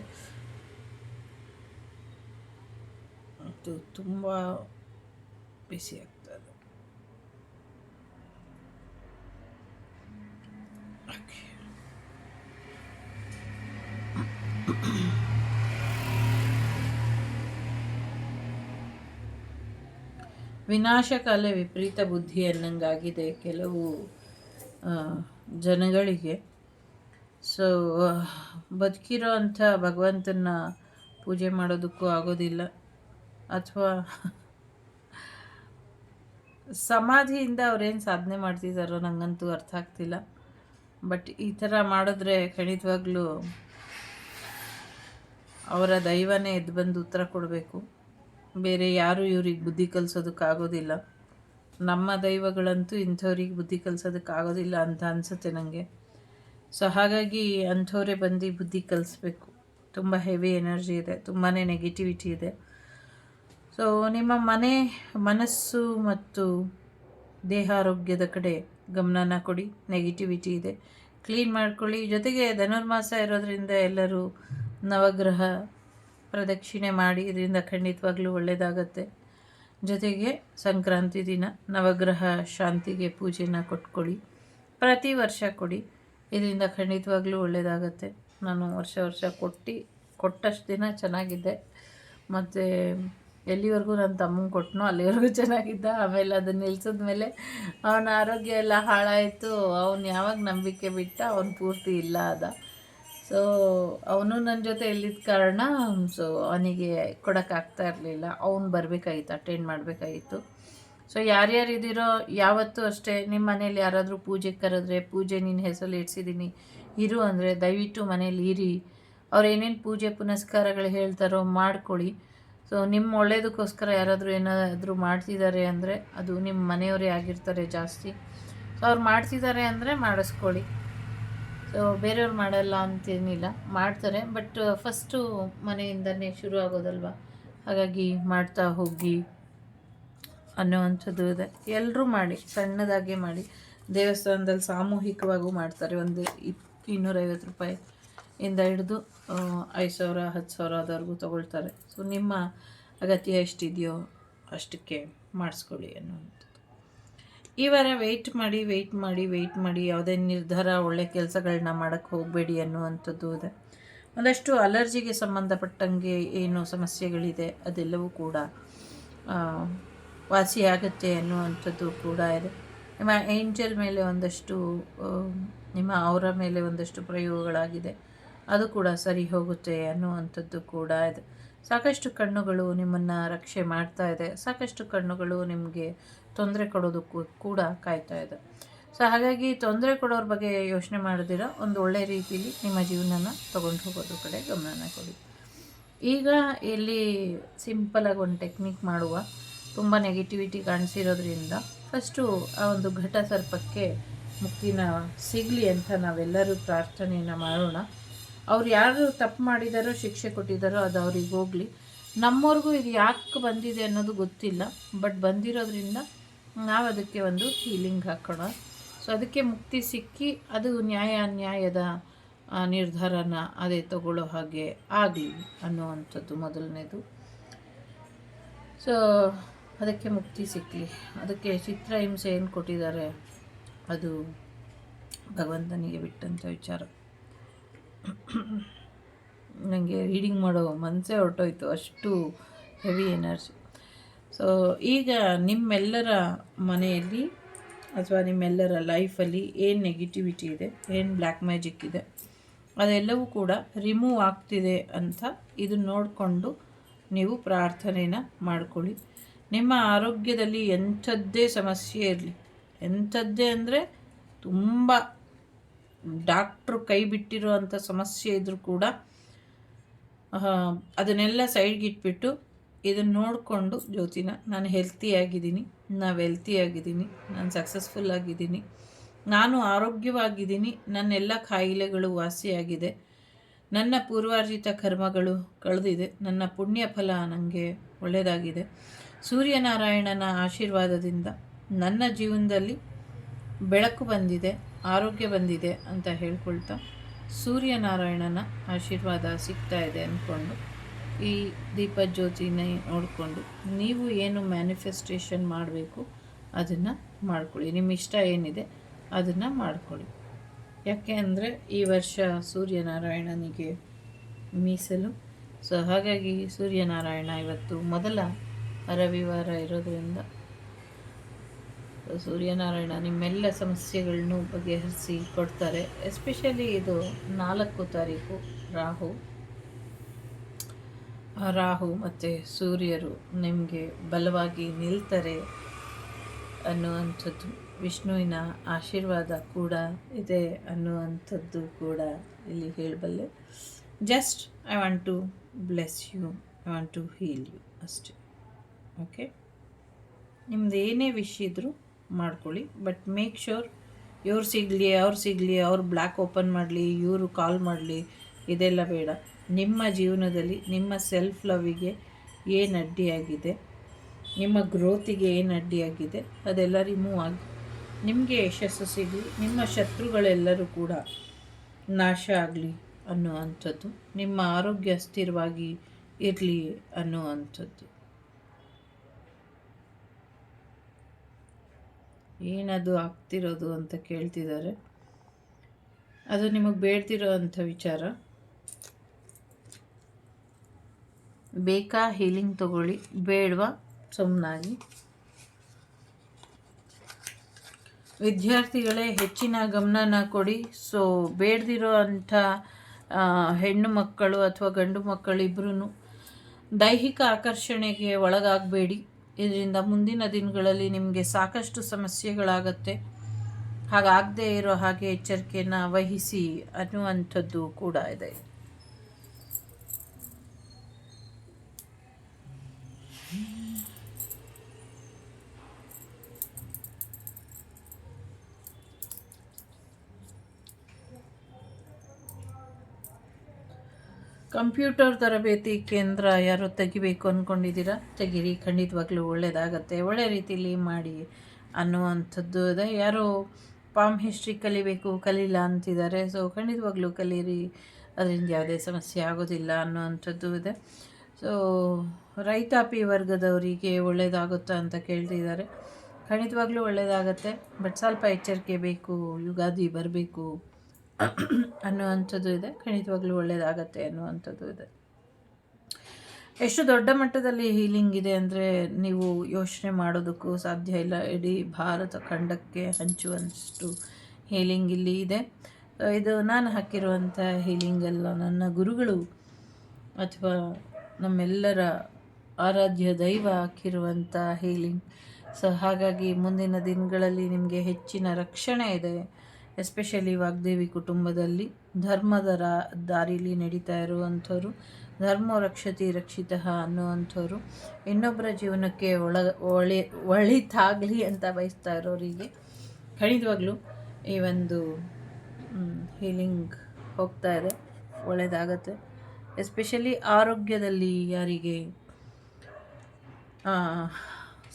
ಅದು ತುಂಬ ಬಿಸಿ ಆಗ್ತದೆ ಓಕೆ ವಿನಾಶಕಾಲ ವಿಪರೀತ ಬುದ್ಧಿ ಅನ್ನಂಗಾಗಿದೆ ಕೆಲವು ಜನಗಳಿಗೆ. ಸೊ ಬದುಕಿರೋ ಅಂಥ ಭಗವಂತನ ಪೂಜೆ ಮಾಡೋದಕ್ಕೂ ಆಗೋದಿಲ್ಲ. ಅಥವಾ ಸಮಾಧಿಯಿಂದ ಅವ್ರೇನು ಸಾಧನೆ ಮಾಡ್ತಿದ್ದಾರೋ ನನಗಂತೂ ಅರ್ಥ ಆಗ್ತಿಲ್ಲ. ಬಟ್ ಈ ಥರ ಮಾಡಿದ್ರೆ ಖಂಡಿತವಾಗ್ಲೂ ಅವರ ದೈವನೇ ಎದ್ದು ಬಂದು ಉತ್ತರ ಕೊಡಬೇಕು. ಬೇರೆ ಯಾರು ಇವ್ರಿಗೆ ಬುದ್ಧಿ ಕಲಿಸೋದಕ್ಕಾಗೋದಿಲ್ಲ. ನಮ್ಮ ದೈವಗಳಂತೂ ಇಂಥವ್ರಿಗೆ ಬುದ್ಧಿ ಕಲಿಸೋದಕ್ಕಾಗೋದಿಲ್ಲ ಅಂತ ಅನಿಸುತ್ತೆ ನನಗೆ ಸೊ, ಹಾಗಾಗಿ ಅಂಥವರೇ ಬಂದು ಬುದ್ಧಿ ಕಲಿಸ್ಬೇಕು. ತುಂಬ ಹೆವಿ ಎನರ್ಜಿ ಇದೆ ತುಂಬಾ ನೆಗೆಟಿವಿಟಿ ಇದೆ. ಸೊ ನಿಮ್ಮ ಮನೆ, ಮನಸ್ಸು ಮತ್ತು ದೇಹ ಆರೋಗ್ಯದ ಕಡೆ ಗಮನನ ಕೊಡಿ ನೆಗೆಟಿವಿಟಿ ಇದೆ. ಕ್ಲೀನ್ ಮಾಡ್ಕೊಳ್ಳಿ. ಜೊತೆಗೆ ಧನುರ್ಮಾಸ ಇರೋದ್ರಿಂದ ಎಲ್ಲರೂ ನವಗ್ರಹ ಪ್ರದಕ್ಷಿಣೆ ಮಾಡಿ, ಇದರಿಂದ ಖಂಡಿತವಾಗ್ಲೂ ಒಳ್ಳೆಯದಾಗತ್ತೆ ಜೊತೆಗೆ ಸಂಕ್ರಾಂತಿ ದಿನ, ನವಗ್ರಹ ಶಾಂತಿಗೆ ಪೂಜೆನ ಕೊಟ್ಕೊಳ್ಳಿ ಪ್ರತಿ ವರ್ಷ ಕೊಡಿ, ಇದರಿಂದ ಖಂಡಿತವಾಗ್ಲೂ ಒಳ್ಳೆಯದಾಗತ್ತೆ ನಾನು ವರ್ಷ ವರ್ಷ ಕೊಟ್ಟು, ಕೊಟ್ಟಷ್ಟು ದಿನ ಚೆನ್ನಾಗಿದ್ದೆ ಮತ್ತು ಎಲ್ಲಿವರೆಗೂ ನನ್ನ ತಮ್ಮಂಗೆ ಕೊಟ್ಟನೋ ಅಲ್ಲಿವರೆಗೂ ಚೆನ್ನಾಗಿದ್ದ. ಆಮೇಲೆ ಅದನ್ನು ನಿಲ್ಸಿದ ಮೇಲೆ ಅವನ ಆರೋಗ್ಯ ಎಲ್ಲ ಹಾಳಾಯಿತು. ಅವನು ಯಾವಾಗ ನಂಬಿಕೆ ಬಿಟ್ಟ ಅವನು ಪೂರ್ತಿ ಇಲ್ಲ ಅದ. ಸೊ ಅವನು ನನ್ನ ಜೊತೆ ಇಲ್ಲಿದ್ದ ಕಾರಣ ಸೊ ಅವನಿಗೆ ಕೊಡೋಕ್ಕಾಗ್ತಾ ಇರಲಿಲ್ಲ. ಅವ್ನು ಬರಬೇಕಾಗಿತ್ತು ಅಟೆಂಡ್ ಮಾಡಬೇಕಾಗಿತ್ತು ಸೊ ಯಾರ್ಯಾರು ಇದ್ದೀರೋ, ಯಾವತ್ತೂ ಅಷ್ಟೇ ನಿಮ್ಮ ಮನೇಲಿ ಯಾರಾದರೂ ಪೂಜೆಗೆ ಕರೆದ್ರೆ, ಪೂಜೆ ನಿನ್ನ ಹೆಸರಲ್ಲಿ ಇಡ್ಸಿದ್ದೀನಿ ಇರು ಅಂದರೆ ದಯವಿಟ್ಟು ಮನೇಲಿ ಇರಿ. ಅವ್ರು ಏನೇನು ಪೂಜೆ ಪುನಸ್ಕಾರಗಳು ಹೇಳ್ತಾರೋ ಮಾಡ್ಕೊಳ್ಳಿ ಸೊ ನಿಮ್ಮ ಒಳ್ಳೇದಕ್ಕೋಸ್ಕರ ಯಾರಾದರೂ ಏನಾದರೂ ಮಾಡ್ತಿದ್ದಾರೆ ಅಂದರೆ, ಅದು ನಿಮ್ಮ ಮನೆಯವರೇ ಆಗಿರ್ತಾರೆ ಜಾಸ್ತಿ. ಸೊ ಅವ್ರು ಮಾಡ್ತಿದ್ದಾರೆ ಅಂದರೆ ಮಾಡಿಸ್ಕೊಳ್ಳಿ ಸೊ ಬೇರೆಯವ್ರು ಮಾಡಲ್ಲ ಅಂತೇನಿಲ್ಲ. ಮಾಡ್ತಾರೆ. ಬಟ್ ಫಸ್ಟು ಮನೆಯಿಂದನೇ ಶುರು ಆಗೋದಲ್ವ? ಹಾಗಾಗಿ ಮಾಡ್ತಾ ಹೋಗಿ ಅನ್ನೋವಂಥದ್ದು ಇದೆ. ಎಲ್ಲರೂ ಮಾಡಿ, ಸಣ್ಣದಾಗೆ ಮಾಡಿ. ದೇವಸ್ಥಾನದಲ್ಲಿ ಸಾಮೂಹಿಕವಾಗೂ ಮಾಡ್ತಾರೆ. ಒಂದು ಇಪ್, ಇನ್ನೂರೈವತ್ತು ರೂಪಾಯಿ ಇಂದ ಹಿಡಿದು ಐದು ಸಾವಿರ, ಹತ್ತು ಸಾವಿರ ಆದವರೆಗೂ ತೊಗೊಳ್ತಾರೆ. ಸೊ ನಿಮ್ಮ ಅಗತ್ಯ ಎಷ್ಟಿದೆಯೋ ಅಷ್ಟಕ್ಕೆ ಮಾಡಿಸ್ಕೊಳ್ಳಿ ಅನ್ನುವಂಥದ್ದು. ಈ ವಾರ ವೆಯ್ಟ್ ಮಾಡಿ ವೆಯ್ಟ್ ಮಾಡಿ ವೆಯ್ಟ್ ಮಾಡಿ ಯಾವುದೇ ನಿರ್ಧಾರ, ಒಳ್ಳೆ ಕೆಲಸಗಳನ್ನ ಮಾಡೋಕ್ಕೆ ಹೋಗಬೇಡಿ ಅನ್ನುವಂಥದ್ದು ಇದೆ. ಒಂದಷ್ಟು ಅಲರ್ಜಿಗೆ ಸಂಬಂಧಪಟ್ಟಂಗೆ ಏನು ಸಮಸ್ಯೆಗಳಿದೆ, ಅದೆಲ್ಲವೂ ಕೂಡ ವಾಸಿಯಾಗುತ್ತೆ ಅನ್ನುವಂಥದ್ದು ಕೂಡ ಇದೆ. ನಿಮ್ಮ ಏಂಜಲ್ ಮೇಲೆ ಒಂದಷ್ಟು ನಿಮ್ಮ ಅವರ ಮೇಲೆ ಒಂದಷ್ಟು ಪ್ರಯೋಗಗಳಾಗಿದೆ. ಅದು ಕೂಡ ಸರಿ ಹೋಗುತ್ತೆ ಅನ್ನುವಂಥದ್ದು ಕೂಡ ಇದೆ. ಸಾಕಷ್ಟು ಕಣ್ಣುಗಳು ನಿಮ್ಮನ್ನು ರಕ್ಷೆ ಮಾಡ್ತಾ ಇದೆ. ಸಾಕಷ್ಟು ಕಣ್ಣುಗಳು ನಿಮಗೆ ತೊಂದರೆ ಕೊಡೋದಕ್ಕೂ ಕೂಡ ಕಾಯ್ತಾ ಇದೆ. ಸೊ ಹಾಗಾಗಿ ತೊಂದರೆ ಕೊಡೋರ ಬಗ್ಗೆ ಯೋಚನೆ ಮಾಡಿದಿರ, ಒಂದು ಒಳ್ಳೆ ರೀತಿಯಲ್ಲಿ ನಿಮ್ಮ ಜೀವನನ ತೊಗೊಂಡು ಹೋಗೋದ್ರ ಕಡೆ ಗಮನನ ಕೊಡಿ. ಈಗ ಇಲ್ಲಿ ಸಿಂಪಲಾಗಿ ಒಂದು ಟೆಕ್ನಿಕ್ ಮಾಡುವ, ತುಂಬ ನೆಗೆಟಿವಿಟಿ ಕಾಣಿಸಿರೋದ್ರಿಂದ ಫಸ್ಟು ಆ ಒಂದು ಘಟ ಸರ್ಪಕ್ಕೆ ಮುಕ್ತಿನ ಸಿಗಲಿ ಅಂತ ನಾವೆಲ್ಲರೂ ಪ್ರಾರ್ಥನೆಯನ್ನು ಮಾಡೋಣ. ಅವ್ರು ಯಾರು ತಪ್ಪು ಮಾಡಿದಾರೋ, ಶಿಕ್ಷೆ ಕೊಟ್ಟಿದ್ದಾರೋ ಅದು ಅವ್ರಿಗೆ ಹೋಗಲಿ. ನಮ್ಮವ್ರಿಗೂ ಇದು ಯಾಕೆ ಬಂದಿದೆ ಅನ್ನೋದು ಗೊತ್ತಿಲ್ಲ, ಬಟ್ ಬಂದಿರೋದ್ರಿಂದ ನಾವು ಅದಕ್ಕೆ ಒಂದು ಹೀಲಿಂಗ್ ಹಾಕೋಣ. ಸೊ ಅದಕ್ಕೆ ಮುಕ್ತಿ ಸಿಕ್ಕಿ ಅದು ನ್ಯಾಯ ಅನ್ಯಾಯದ ನಿರ್ಧಾರನ ಅದೇ ತಗೊಳ್ಳೋ ಹಾಗೆ ಆಗಲಿ ಅನ್ನುವಂಥದ್ದು ಮೊದಲನೇದು. ಸೊ ಅದಕ್ಕೆ ಮುಕ್ತಿ ಸಿಕ್ಕಲಿ. ಅದಕ್ಕೆ ಚಿತ್ರಹಿಂಸೆ ಏನು ಕೊಟ್ಟಿದ್ದಾರೆ? ಅದು ಭಗವಂತನಿಗೆ ಬಿಟ್ಟಂಥ ವಿಚಾರ. ನನಗೆ ರೀಡಿಂಗ್ ಮಾಡೋ ಮನಸ್ಸೇ ಹೊರಟೋಯ್ತು. ಅಷ್ಟು ಹೆವಿ ಎನರ್ಜಿ ಸೊ ಈಗ ನಿಮ್ಮೆಲ್ಲರ ಮನೆಯಲ್ಲಿ ಅಥವಾ ನಿಮ್ಮೆಲ್ಲರ ಲೈಫಲ್ಲಿ ಏನು ನೆಗೆಟಿವಿಟಿ ಇದೆ, ಏನು ಬ್ಲ್ಯಾಕ್ ಮ್ಯಾಜಿಕ್ ಇದೆ, ಅದೆಲ್ಲವೂ ಕೂಡ ರಿಮೂವ್ ಆಗ್ತಿದೆ ಅಂತ ಇದನ್ನ ನೋಡಿಕೊಂಡು ನೀವು ಪ್ರಾರ್ಥನೆನ ಮಾಡ್ಕೊಳ್ಳಿ. ನಿಮ್ಮ ಆರೋಗ್ಯದಲ್ಲಿ ಎಂಥದ್ದೇ ಸಮಸ್ಯೆ ಇರಲಿ, ಎಂಥದ್ದೇ ಅಂದರೆ ತುಂಬ ಡಾಕ್ಟ್ರು ಕೈ ಬಿಟ್ಟಿರುವಂಥ ಸಮಸ್ಯೆ ಇದ್ದರೂ ಕೂಡ ಅದನ್ನೆಲ್ಲ ಸೈಡ್ಗೆ ಇಟ್ಬಿಟ್ಟು ಇದನ್ನು ನೋಡಿಕೊಂಡು ಜ್ಯೋತಿನ, ನಾನು ಹೆಲ್ತಿಯಾಗಿದ್ದೀನಿ ನಾವು ಹೆಲ್ತಿಯಾಗಿದ್ದೀನಿ ನಾನು ಸಕ್ಸಸ್ಫುಲ್ ಆಗಿದ್ದೀನಿ, ನಾನು ಆರೋಗ್ಯವಾಗಿದ್ದೀನಿ ನನ್ನೆಲ್ಲ ಕಾಯಿಲೆಗಳು ವಾಸಿಯಾಗಿದೆ, ನನ್ನ ಪೂರ್ವಾರ್ಜಿತ ಕರ್ಮಗಳು ಕಳೆದಿದೆ, ನನ್ನ ಪುಣ್ಯ ಫಲ ನನಗೆ ಒಳ್ಳೆಯದಾಗಿದೆ ಸೂರ್ಯನಾರಾಯಣನ ಆಶೀರ್ವಾದದಿಂದ ನನ್ನ ಜೀವನದಲ್ಲಿ ಬೆಳಕು ಬಂದಿದೆ, ಆರೋಗ್ಯ ಬಂದಿದೆ ಅಂತ ಹೇಳ್ಕೊಳ್ತಾ ಸೂರ್ಯನಾರಾಯಣನ ಆಶೀರ್ವಾದ ಸಿಗ್ತಾ ಇದೆ ಅಂದ್ಕೊಂಡು ಈ ದೀಪ ಜ್ಯೋತಿನ ನೋಡಿಕೊಂಡು ನೀವು ಏನು ಮ್ಯಾನಿಫೆಸ್ಟೇಷನ್ ಮಾಡಬೇಕು ಅದನ್ನು ಮಾಡ್ಕೊಳ್ಳಿ. ನಿಮ್ಮ ಇಷ್ಟ ಏನಿದೆ ಅದನ್ನು ಮಾಡ್ಕೊಳ್ಳಿ. ಯಾಕೆ ಅಂದರೆ ಈ ವರ್ಷ ಸೂರ್ಯನಾರಾಯಣನಿಗೆ ಮೀಸಲು. ಸೊ ಹಾಗಾಗಿ ಸೂರ್ಯನಾರಾಯಣ ಇವತ್ತು ಮೊದಲ ರವಿವಾರ ಇರೋದರಿಂದ ಸೂರ್ಯನಾರಾಯಣ ನಿಮ್ಮೆಲ್ಲ ಸಮಸ್ಯೆಗಳನ್ನು ಬಗೆಹರಿಸಿ ಕೊಡ್ತಾರೆ. ಎಸ್ಪೆಷಲಿ ಇದು ನಾಲ್ಕು ತಾರೀಕು ರಾಹು. ರಾಹು ಮತ್ತು ಸೂರ್ಯರು ನಿಮಗೆ ಬಲವಾಗಿ ನಿಲ್ತಾರೆ ಅನ್ನುವಂಥದ್ದು. ವಿಷ್ಣುವಿನ ಆಶೀರ್ವಾದ ಕೂಡ ಇದೆ ಅನ್ನುವಂಥದ್ದು ಕೂಡ ಇಲ್ಲಿ ಹೇಳಬಲ್ಲೆ. Just I want to bless you I want to heal you ಅಷ್ಟೆ. ಓಕೆ ನಿಮ್ದು ಏನೇ ವಿಶ್ ಇದ್ದರೂ ಮಾಡ್ಕೊಳ್ಳಿ ಬಟ್ ಮೇಕ್ ಶ್ಯೂರ್ ಇವ್ರು ಸಿಗಲಿ ಅವ್ರು ಸಿಗಲಿ ಅವ್ರು ಬ್ಲ್ಯಾಕ್ ಓಪನ್ ಮಾಡಲಿ, ಇವರು ಕಾಲ್ ಮಾಡಲಿ, ಇದೆಲ್ಲ ಬೇಡ. ನಿಮ್ಮ ಜೀವನದಲ್ಲಿ, ನಿಮ್ಮ ಸೆಲ್ಫ್ ಲವಿಗೆ ಏನು ಅಡ್ಡಿಯಾಗಿದೆ? ನಿಮ್ಮ ಗ್ರೋತಿಗೆ ಏನು ಅಡ್ಡಿಯಾಗಿದೆ? ಅದೆಲ್ಲ ರಿಮೂವ್ ಆಗಿ ನಿಮಗೆ ಯಶಸ್ಸು ಸಿಗಲಿ, ನಿಮ್ಮ ಶತ್ರುಗಳೆಲ್ಲರೂ ಕೂಡ ನಾಶ ಆಗಲಿ ಅನ್ನುವಂಥದ್ದು, ನಿಮ್ಮ ಆರೋಗ್ಯ ಸ್ಥಿರವಾಗಿ ಇರಲಿ ಅನ್ನುವಂಥದ್ದು. ಏನದು ಆಗ್ತಿರೋದು ಅಂತ ಕೇಳ್ತಿದ್ದಾರೆ. ಅದು ನಿಮಗೆ ಬೇಡ್ತಿರೋ ಅಂಥ ವಿಚಾರ. ಬೇಕಾ ಹೀಲಿಂಗ್ ತಗೊಳ್ಳಿ, ಬೇಡವಾ? ಸುಮ್ಮನಾಗಿ ವಿದ್ಯಾರ್ಥಿಗಳೇ, ಹೆಚ್ಚಿನ ಗಮನನ ಕೊಡಿ. ಸೊ ಬೇಡದಿರೋ ಅಂಥ ಹೆಣ್ಣು ಮಕ್ಕಳು ಅಥವಾ ಗಂಡು ಮಕ್ಕಳು ಇಬ್ಬರೂ ದೈಹಿಕ ಆಕರ್ಷಣೆಗೆ ಒಳಗಾಗಬೇಡಿ. ಇದರಿಂದ ಮುಂದಿನ ದಿನಗಳಲ್ಲಿ ನಿಮಗೆ ಸಾಕಷ್ಟು ಸಮಸ್ಯೆಗಳಾಗತ್ತೆ. ಹಾಗಾಗದೇ ಇರೋ ಹಾಗೆ ಎಚ್ಚರಿಕೆಯನ್ನು ವಹಿಸಿ ಅನ್ನುವಂಥದ್ದು ಕೂಡ ಇದೆ. ಕಂಪ್ಯೂಟರ್ ತರಬೇತಿ ಕೇಂದ್ರ ಯಾರು ತೆಗಿಬೇಕು ಅಂದ್ಕೊಂಡಿದ್ದೀರಾ ತೆಗೀರಿ, ಖಂಡಿತವಾಗ್ಲೂ ಒಳ್ಳೆಯದಾಗತ್ತೆ ಒಳ್ಳೆ ರೀತಿಯಲ್ಲಿ ಮಾಡಿ ಅನ್ನುವಂಥದ್ದು ಇದೆ ಯಾರು ಪಾಮ್ ಹಿಸ್ಟ್ರಿ ಕಲಿಬೇಕು, ಕಲೀಲ ಅಂತಿದ್ದಾರೆ. ಸೊ ಖಂಡಿತವಾಗ್ಲೂ ಕಲೀರಿ. ಅದರಿಂದ ಯಾವುದೇ ಸಮಸ್ಯೆ ಆಗೋದಿಲ್ಲ ಅನ್ನುವಂಥದ್ದು ಇದೆ ಸೊ ರೈತಾಪಿ ವರ್ಗದವರಿಗೆ ಒಳ್ಳೆಯದಾಗುತ್ತಾ ಅಂತ ಕೇಳ್ತಿದ್ದಾರೆ. ಖಂಡಿತವಾಗ್ಲೂ ಒಳ್ಳೆಯದಾಗತ್ತೆ ಬಟ್ ಸ್ವಲ್ಪ ಎಚ್ಚರಿಕೆ ಬೇಕು, ಯುಗಾದಿ ಬರಬೇಕು. ಅನ್ನುವಂಥದ್ದು ಇದೆ. ಖಂಡಿತವಾಗ್ಲೂ ಒಳ್ಳೆಯದಾಗತ್ತೆ ಅನ್ನುವಂಥದ್ದು ಇದೆ. ಎಷ್ಟು ದೊಡ್ಡ ಮಟ್ಟದಲ್ಲಿ ಹೀಲಿಂಗ್ ಇದೆ ಅಂದರೆ ನೀವು ಯೋಚನೆ ಮಾಡೋದಕ್ಕೂ ಸಾಧ್ಯ ಇಲ್ಲ. ಇಡೀ ಭಾರತ ಖಂಡಕ್ಕೆ ಹಂಚುವಷ್ಟು ಹೀಲಿಂಗ್ ಇಲ್ಲಿ ಇದೆ. ಇದು ನಾನು ಹಾಕಿರುವಂಥ ಹೀಲಿಂಗ್ ಅಲ್ಲ ನನ್ನ ಗುರುಗಳು ಅಥವಾ ನಮ್ಮೆಲ್ಲರ ಆರಾಧ್ಯ ದೈವ ಹಾಕಿರುವಂಥ ಹೀಲಿಂಗ್ ಸೊ ಹಾಗಾಗಿ ಮುಂದಿನ ದಿನಗಳಲ್ಲಿ ನಿಮಗೆ ಹೆಚ್ಚಿನ ರಕ್ಷಣೆ ಇದೆ. ಎಸ್ಪೆಷಲಿ ವಾಗ್ದೇವಿ ಕುಟುಂಬದಲ್ಲಿ ಧರ್ಮದ ರಾ, ದಾರಿಲಿ ನಡೀತಾ ಇರುವಂಥವ್ರು, ಧರ್ಮ ರಕ್ಷತಿ ರಕ್ಷಿತ ಅನ್ನುವಂಥವ್ರು. ಇನ್ನೊಬ್ಬರ ಜೀವನಕ್ಕೆ ಒಳ, ಒಳಿ, ಒಳಿತಾಗಲಿ ಅಂತ ಬಯಸ್ತಾ ಇರೋರಿಗೆ ಖಂಡಿತವಾಗ್ಲೂ ಈ ಒಂದು ಹೀಲಿಂಗ್ ಹೋಗ್ತಾ ಇದೆ ಒಳ್ಳೆಯದಾಗತ್ತೆ ಎಸ್ಪೆಷಲಿ ಆರೋಗ್ಯದಲ್ಲಿ ಯಾರಿಗೆ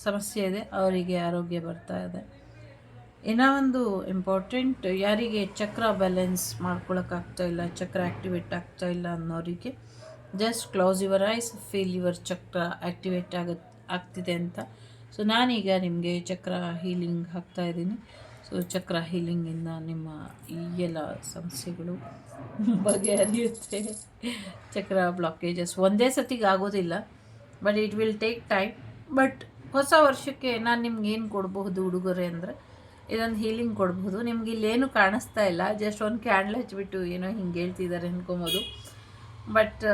ಸಮಸ್ಯೆ ಇದೆ, ಅವರಿಗೆ ಆರೋಗ್ಯ ಬರ್ತಾ ಇದೆ. ಇನ್ನೂ ಒಂದು ಇಂಪಾರ್ಟೆಂಟ್ ಯಾರಿಗೆ ಚಕ್ರ ಬ್ಯಾಲೆನ್ಸ್ ಮಾಡ್ಕೊಳಕ್ಕಾಗ್ತಾ ಇಲ್ಲ, ಚಕ್ರ ಆ್ಯಕ್ಟಿವೇಟ್ ಆಗ್ತಾ ಇಲ್ಲ ಅನ್ನೋರಿಗೆ just close your eyes feel your chakra activate ಆಗತ್ ಆಗ್ತಿದೆ ಅಂತ. ಸೊ ನಾನೀಗ ನಿಮಗೆ ಚಕ್ರ ಹೀಲಿಂಗ್ ಹಾಕ್ತಾ ಇದ್ದೀನಿ. ಸೊ ಚಕ್ರ ಹೀಲಿಂಗಿಂದ ನಿಮ್ಮ ಈ ಎಲ್ಲ ಸಮಸ್ಯೆಗಳು ಬಗೆಹರಿಯುತ್ತೆ. ಚಕ್ರ ಬ್ಲಾಕೇಜಸ್ ಒಂದೇ ಸತಿಗೆ ಆಗೋದಿಲ್ಲ but it will take time but ಹೊಸ ವರ್ಷಕ್ಕೆ ನಾನು ನಿಮ್ಗೆ ಏನು ಕೊಡಬಹುದು ಉಡುಗೊರೆ ಅಂದರೆ ಇದೊಂದು ಹೀಲಿಂಗ್ ಕೊಡ್ಬೋದು. ನಿಮ್ಗೆ ಇಲ್ಲೇನು ಕಾಣಿಸ್ತಾ ಇಲ್ಲ. ಜಸ್ಟ್ ಒಂದು ಕ್ಯಾಂಡ್ಲ್ ಹಚ್ಚಿಬಿಟ್ಟು ಏನೋ ಹಿಂಗೆ ಹೇಳ್ತಿದ್ದಾರೆ ಅನ್ಕೊಬೋದು. ಬಟ್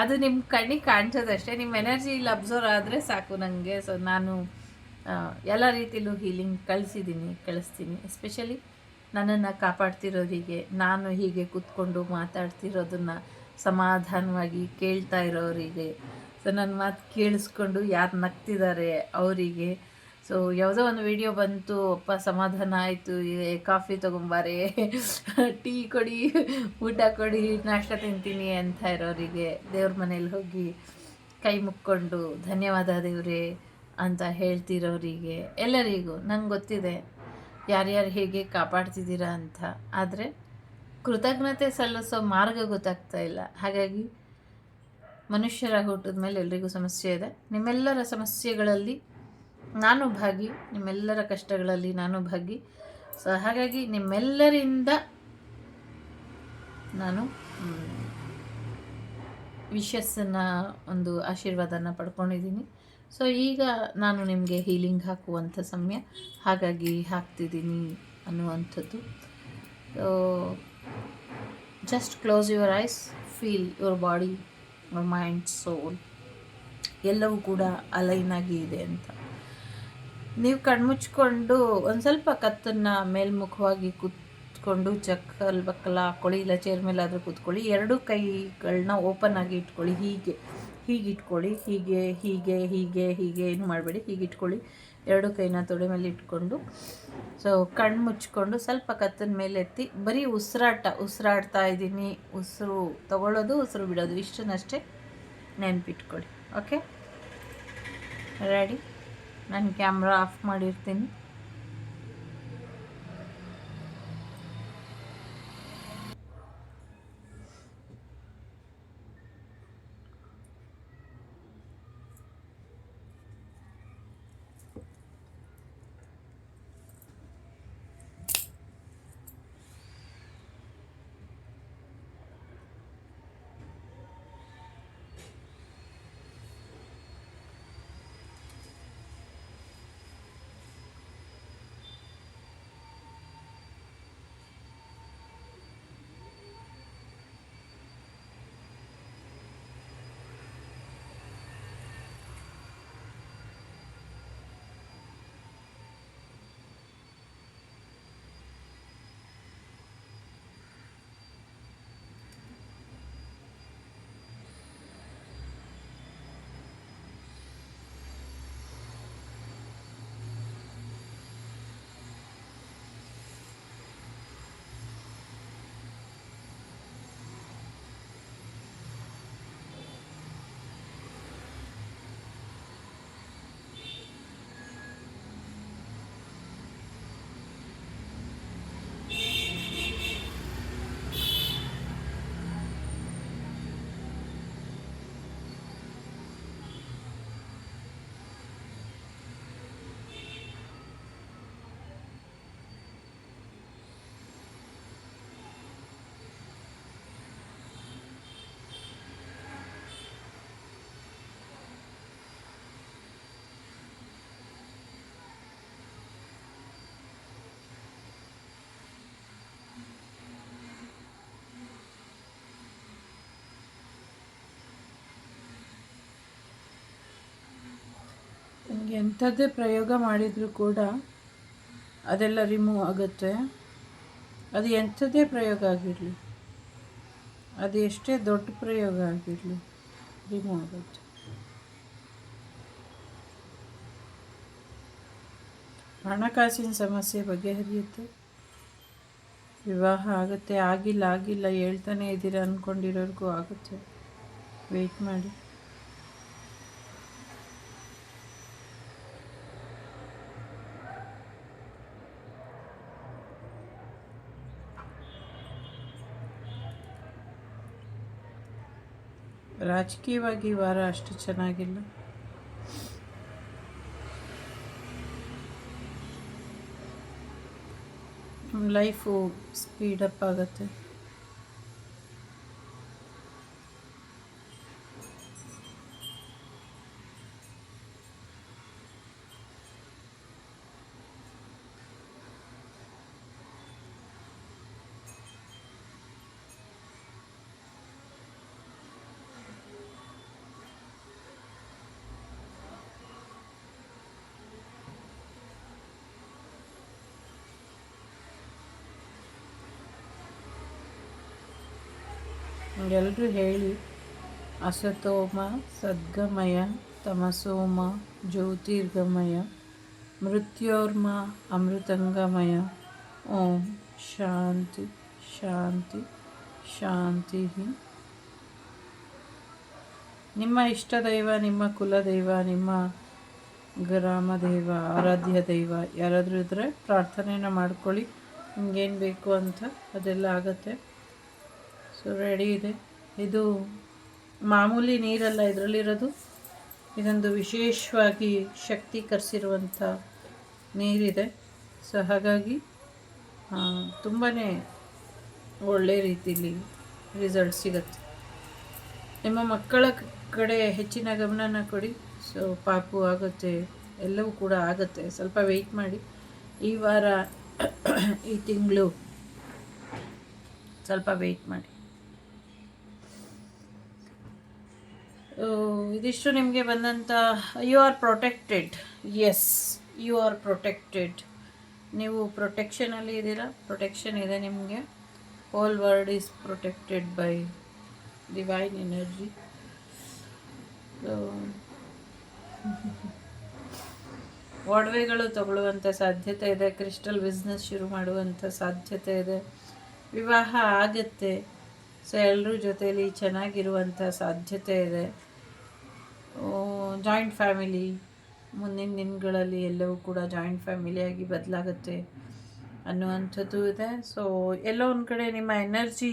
ಅದು ನಿಮ್ಮ ಕಣ್ಣಿಗೆ ಕಾಣಿಸೋದಷ್ಟೇ. ನಿಮ್ಮ ಎನರ್ಜಿ ಇಲ್ಲಿ ಅಬ್ಸರ್ವ್ ಆದರೆ ಸಾಕು ನನಗೆ ಸೊ ನಾನು ಎಲ್ಲ ರೀತಿಯಲ್ಲೂ ಹೀಲಿಂಗ್ ಕಳಿಸಿದ್ದೀನಿ ಕಳಿಸ್ತೀನಿ. ಎಸ್ಪೆಷಲಿ ನನ್ನನ್ನು ಕಾಪಾಡ್ತಿರೋರಿಗೆ ನಾನು ಹೀಗೆ ಕೂತ್ಕೊಂಡು ಮಾತಾಡ್ತಿರೋದನ್ನು ಸಮಾಧಾನವಾಗಿ ಕೇಳ್ತಾ ಇರೋರಿಗೆ ಸೊ ನನ್ನ ಮಾತು ಕೇಳಿಸ್ಕೊಂಡು ಯಾರು ನಗ್ತಿದ್ದಾರೆ ಅವರಿಗೆ ಸೊ ಯಾವುದೋ ಒಂದು ವಿಡಿಯೋ ಬಂತು, ಅಪ್ಪ ಸಮಾಧಾನ ಆಯಿತು ಕಾಫಿ ತೊಗೊಂಬಾರೆ, ಟೀ ಕೊಡಿ, ಊಟ ಕೊಡಿ, ನಾಷ್ಟ ತಿಂತೀನಿ ಅಂತ ಇರೋರಿಗೆ, ದೇವ್ರ ಮನೇಲಿ ಹೋಗಿ ಕೈ ಮುಕ್ಕೊಂಡು ಧನ್ಯವಾದ ದೇವ್ರೆ ಅಂತ ಹೇಳ್ತಿರೋರಿಗೆ ಎಲ್ಲರಿಗೂ ನಂಗೆ ಗೊತ್ತಿದೆ ಯಾರ್ಯಾರು ಹೇಗೆ ಕಾಪಾಡ್ತಿದ್ದೀರಾ ಅಂತ. ಆದರೆ ಕೃತಜ್ಞತೆ ಸಲ್ಲಿಸೋ ಮಾರ್ಗ ಗೊತ್ತಾಗ್ತಾ ಇಲ್ಲ. ಹಾಗಾಗಿ ಮನುಷ್ಯರ ಹುಟ್ಟಿದ ಮೇಲೆ ಎಲ್ರಿಗೂ ಸಮಸ್ಯೆ ಇದೆ. ನಿಮ್ಮೆಲ್ಲರ ಸಮಸ್ಯೆಗಳಲ್ಲಿ ನಾನು ಭಾಗಿ, ನಿಮ್ಮೆಲ್ಲರ ಕಷ್ಟಗಳಲ್ಲಿ ನಾನು ಭಾಗಿ. ಸೊ ಹಾಗಾಗಿ ನಿಮ್ಮೆಲ್ಲರಿಂದ ನಾನು ವಿಶಸ್ಸನ್ನು ಒಂದು ಆಶೀರ್ವಾದನ ಪಡ್ಕೊಂಡಿದ್ದೀನಿ. ಸೊ ಈಗ ನಾನು ನಿಮಗೆ ಹೀಲಿಂಗ್ ಹಾಕುವಂಥ ಸಮಯ. ಹಾಗಾಗಿ ಹಾಕ್ತಿದ್ದೀನಿ ಅನ್ನುವಂಥದ್ದು. Just close your eyes feel your body your mind soul ಎಲ್ಲವೂ ಕೂಡ ಅಲೈನ್ ಆಗಿ ಇದೆ ಅಂತ. ನೀವು ಕಣ್ಮುಚ್ಕೊಂಡು ಒಂದು ಸ್ವಲ್ಪ ಕತ್ತನ್ನು ಮೇಲ್ಮುಖವಾಗಿ ಕೂತ್ಕೊಂಡು ಚಕ್ಕಲ್ ಬಕ್ಕಲ್ ಹಾಕ್ಕೊಳ್ಳಿ ಇಲ್ಲ, ಚೇರ್ ಮೇಲಾದರೂ ಕೂತ್ಕೊಳ್ಳಿ. ಎರಡು ಕೈಗಳನ್ನ ಓಪನ್ ಆಗಿ ಇಟ್ಕೊಳ್ಳಿ. ಹೀಗೆ ಹೀಗೆ ಇಟ್ಕೊಳ್ಳಿ ಹೀಗೆ ಹೀಗೆ ಹೀಗೆ ಹೀಗೆ ಏನು ಮಾಡಬೇಡಿ. ಹೀಗೆ ಇಟ್ಕೊಳ್ಳಿ ಎರಡು ಕೈನ ತೊಡೆ ಮೇಲೆ ಇಟ್ಕೊಂಡು ಸೊ ಕಣ್ಣು ಮುಚ್ಕೊಂಡು ಸ್ವಲ್ಪ ಕತ್ತನ ಮೇಲೆ ಎತ್ತಿ, ಬರೀ ಉಸಿರಾಟ, ಉಸಿರಾಡ್ತಾ ಇದ್ದೀನಿ. ಉಸಿರು ತಗೊಳ್ಳೋದು, ಉಸಿರು ಬಿಡೋದು, ಇಷ್ಟನ್ನಷ್ಟೇ ನೆನಪಿಟ್ಕೊಳ್ಳಿ. ಓಕೆ ರೆಡಿ ನಾನು ಕ್ಯಾಮ್ರಾ ಆಫ್ ಮಾಡಿರ್ತೀನಿ. ಎಂಥದ್ದೇ ಪ್ರಯೋಗ ಮಾಡಿದರೂ ಕೂಡ ಅದೆಲ್ಲ ರಿಮೂವ್ ಆಗುತ್ತೆ. ಅದು ಎಂಥದ್ದೇ ಪ್ರಯೋಗ ಆಗಿರಲಿ, ಅದು ಎಷ್ಟೇ ದೊಡ್ಡ ಪ್ರಯೋಗ ಆಗಿರಲಿ ರಿಮೂವ್ ಆಗುತ್ತೆ. ಹಣಕಾಸಿನ ಸಮಸ್ಯೆ ಬಗೆಹರಿಯುತ್ತೆ ವಿವಾಹ ಆಗುತ್ತೆ, ಆಗಿಲ್ಲ ಆಗಿಲ್ಲ ಹೇಳ್ತಾನೆ ಇದ್ದೀರ ಅಂದ್ಕೊಂಡಿರೋರಿಗೂ ಆಗುತ್ತೆ. ವೆಯ್ಟ್ ಮಾಡಿ. ರಾಜಕೀಯವಾಗಿ ವಾರ ಅಷ್ಟು ಚೆನ್ನಾಗಿಲ್ಲ. ಲೈಫು ಸ್ಪೀಡಪ್ ಆಗುತ್ತೆ. ಹೇಳಿ. ಅಸತೋಮ, ಸದ್ಗಮಯ, ತಮಸೋಮ, ಜ್ಯೋತಿರ್ಗಮಯ, ಮೃತ್ಯೋರ್ಮ, ಅಮೃತಂಗಮಯ. ಓಂ ಶಾಂತಿ ಶಾಂತಿ ಶಾಂತಿ. ನಿಮ್ಮ ಇಷ್ಟ ದೈವ, ನಿಮ್ಮ ಕುಲದೈವ ನಿಮ್ಮ ಗ್ರಾಮ ದೈವ, ಆರಾಧ್ಯ ದೈವ, ಯಾರಾದರೂ ಇದ್ದರೆ ಪ್ರಾರ್ಥನೆಯನ್ನು ಮಾಡ್ಕೊಳ್ಳಿ. ನಿಮ್ಗೇನು ಬೇಕು ಅಂತ ಅದೆಲ್ಲ ಆಗುತ್ತೆ. ಸೊ ರೆಡಿ ಇದೆ. ಇದು ಮಾಮೂಲಿ ನೀರಲ್ಲ ಇದರಲ್ಲಿರೋದು? ಇದೊಂದು ವಿಶೇಷವಾಗಿ ಶಕ್ತಿ ಕರೆಸಿರುವಂಥ ನೀರಿದೆ. ಸೊ, ಹಾಗಾಗಿ ತುಂಬಾ ಒಳ್ಳೆ ರೀತಿಯಲ್ಲಿ ರಿಸಲ್ಟ್ ಸಿಗುತ್ತೆ. ನಿಮ್ಮ ಮಕ್ಕಳ ಕಡೆ ಹೆಚ್ಚಿನ ಗಮನನ ಕೊಡಿ. ಸೊ, ಪಾಪು ಆಗುತ್ತೆ, ಎಲ್ಲವೂ ಕೂಡ ಆಗುತ್ತೆ. ಸ್ವಲ್ಪ ವೆಯ್ಟ್ ಮಾಡಿ. ಈ ವಾರ, ಈ ತಿಂಗಳು ಸ್ವಲ್ಪ ವೆಯ್ಟ್ ಮಾಡಿ. ಇದಿಷ್ಟು ನಿಮಗೆ ಬಂದಂಥ you are protected yes you are protected ನೀವು ಪ್ರೊಟೆಕ್ಷನಲ್ಲಿ ಇದ್ದೀರಾ? ಪ್ರೊಟೆಕ್ಷನ್ ಇದೆ ನಿಮಗೆ. Whole world is protected by divine energy ಒಡವೆಗಳು ತಗೊಳ್ಳುವಂಥ ಸಾಧ್ಯತೆ ಇದೆ. ಕ್ರಿಸ್ಟಲ್ ಬಿಸ್ನೆಸ್ ಶುರು ಮಾಡುವಂಥ ಸಾಧ್ಯತೆ ಇದೆ. ವಿವಾಹ ಆಗುತ್ತೆ. ಸೊ ಎಲ್ಲರೂ ಜೊತೆಯಲ್ಲಿ ಚೆನ್ನಾಗಿರುವಂಥ ಸಾಧ್ಯತೆ ಇದೆ. ಜಾಯಿಂಟ್ ಫ್ಯಾಮಿಲಿ ಮುಂದಿನ ದಿನಗಳಲ್ಲಿ ಎಲ್ಲವೂ ಕೂಡ ಜಾಯಿಂಟ್ ಫ್ಯಾಮಿಲಿಯಾಗಿ ಬದಲಾಗುತ್ತೆ ಅನ್ನುವಂಥದ್ದು ಇದೆ. ಸೊ ಎಲ್ಲೋ ಒಂದು ಕಡೆ ನಿಮ್ಮ ಎನರ್ಜಿ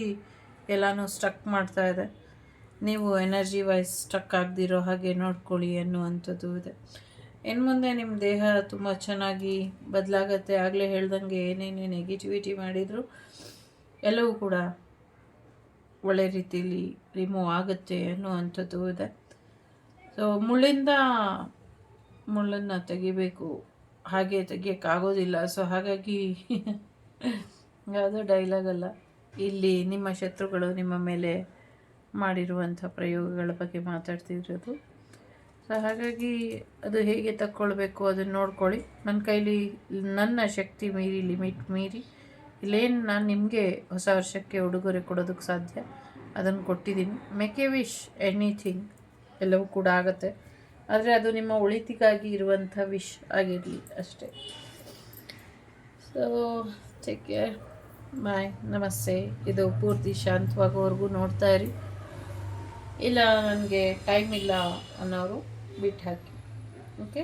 ಎಲ್ಲನೂ ಸ್ಟಕ್ ಮಾಡ್ತಾ ಇದೆ. ನೀವು ಎನರ್ಜಿ ವೈಸ್ ಸ್ಟಕ್ ಆಗದಿರೋ ಹಾಗೆ ನೋಡ್ಕೊಳ್ಳಿ ಅನ್ನುವಂಥದ್ದು ಇದೆ. ಇನ್ನು ಮುಂದೆ ನಿಮ್ಮ ದೇಹ ತುಂಬ ಚೆನ್ನಾಗಿ ಬದಲಾಗತ್ತೆ. ಆಗಲೇ ಹೇಳ್ದಂಗೆ ಏನೇನು ನೆಗೆಟಿವಿಟಿ ಮಾಡಿದರೂ, ಎಲ್ಲವೂ ಕೂಡ ಒಳ್ಳೆ ರೀತಿಯಲ್ಲಿ ರಿಮೂವ್ ಆಗುತ್ತೆ ಅನ್ನುವಂಥದ್ದು ಇದೆ. ಸೊ ಮುಳ್ಳಿಂದ ಮುಳ್ಳನ್ನು ತೆಗಿಬೇಕು. ಹಾಗೆ ತೆಗಿಯೋಕ್ಕಾಗೋದಿಲ್ಲ. ಸೊ ಹಾಗಾಗಿ (laughs) ಯಾವುದೋ ಡೈಲಾಗ್ ಅಲ್ಲ. ಇಲ್ಲಿ ನಿಮ್ಮ ಶತ್ರುಗಳು ನಿಮ್ಮ ಮೇಲೆ ಮಾಡಿರುವಂಥ ಪ್ರಯೋಗಗಳ ಬಗ್ಗೆ ಮಾತಾಡ್ತಿರೋದು. ಸೊ ಹಾಗಾಗಿ ಅದು ಹೇಗೆ ತಕ್ಕೊಳ್ಬೇಕು ಅದನ್ನು ನೋಡ್ಕೊಳ್ಳಿ. ನನ್ನ ಕೈಲಿ, ನನ್ನ ಶಕ್ತಿ ಮೀರಿ, ಲಿಮಿಟ್ ಮೀರಿ, ಇಲ್ಲೇನು ನಾನು ನಿಮಗೆ ಹೊಸ ವರ್ಷಕ್ಕೆ ಉಡುಗೊರೆ ಕೊಡೋದಕ್ಕೆ ಸಾಧ್ಯ. ಅದನ್ನು ಕೊಟ್ಟಿದ್ದೀನಿ. ಮೇಕ್ ಎ ವಿಶ್ ಎನಿಥಿಂಗ್ ಎಲ್ಲವೂ ಕೂಡ ಆಗುತ್ತೆ. ಆದರೆ ಅದು ನಿಮ್ಮ ಉಳಿತಿಗಾಗಿ ಇರುವಂಥ ವಿಶ್ ಆಗಿರಲಿ ಅಷ್ಟೇ. ಸೊ ಟೇಕ್ ಕೇರ್ ಬಾಯ್ ನಮಸ್ತೆ. ಇದು ಪೂರ್ತಿ ಶಾಂತವಾಗೋವರೆಗೂ ನೋಡ್ತಾ ಇರಿ. ಇಲ್ಲ, ನನಗೆ ಟೈಮ್ ಇಲ್ಲ ಅನ್ನೋರು ಬಿಟ್ಟು ಹಾಕಿ ಓಕೆ